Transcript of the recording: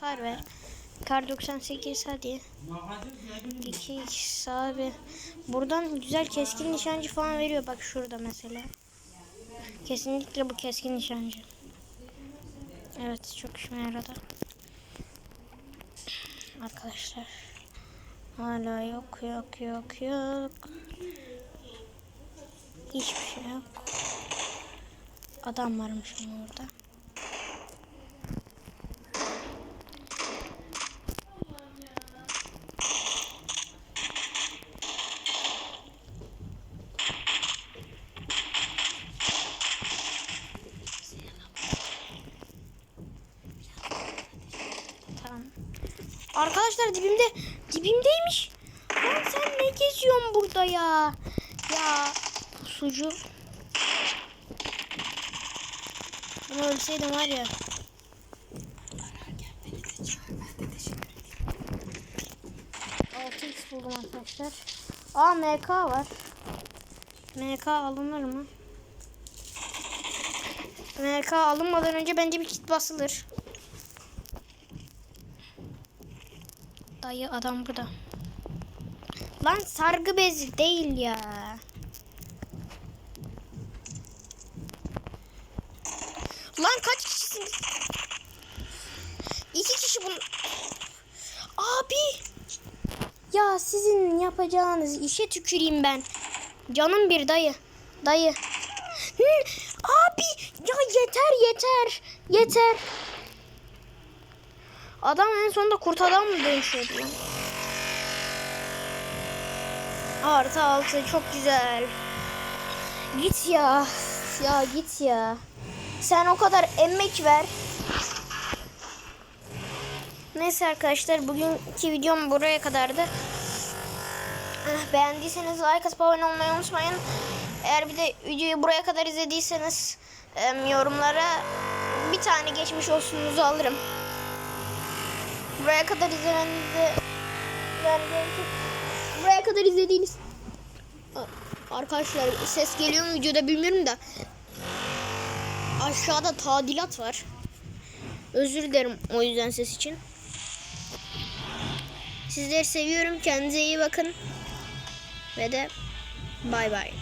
Kar ver. Kar 98 hadi. 2x abi. Buradan güzel keskin nişancı falan veriyor. Bak şurada mesela. Kesinlikle bu keskin nişancı. Evet çok işime yaradı. Arkadaşlar. Hala yok yok yok yok. Hiçbir şey yok. Adam varmış orada. Arkadaşlar dibimde dibimdeymiş. Lan sen ne geziyorsun burada ya? Ya sucu. Bunu ölseydim var ya. Altı x buldum arkadaşlar. Aa MK var. MK alınır mı? MK alınmadan önce bence bir kit basılır. Dayı adam burada. Lan sargı bezi değil ya. Lan kaç kişisiniz? İki kişi bunu. Abi. Ya sizin yapacağınız işe tüküreyim ben. Canım bir dayı. Dayı. Hı, Abi ya yeter yeter. Yeter. Adam en sonunda kurt adam mı dönüşüyordu lan? Artı altı çok güzel. Git ya. Ya git ya. Sen o kadar emek ver. Neyse arkadaşlar bugünkü videom buraya kadardı. Eh, Beğendiyseniz like atıp abone olmayı unutmayın. Eğer bir de videoyu buraya kadar izlediyseniz yorumlara bir tane geçmiş olsunuzu alırım. Buraya kadar izleyeninize yani buraya kadar izlediğiniz arkadaşlar ses geliyor mu videoda bilmiyorum da aşağıda tadilat var. Özür dilerim o yüzden ses için. Sizleri seviyorum. Kendinize iyi bakın. Ve de bay bay.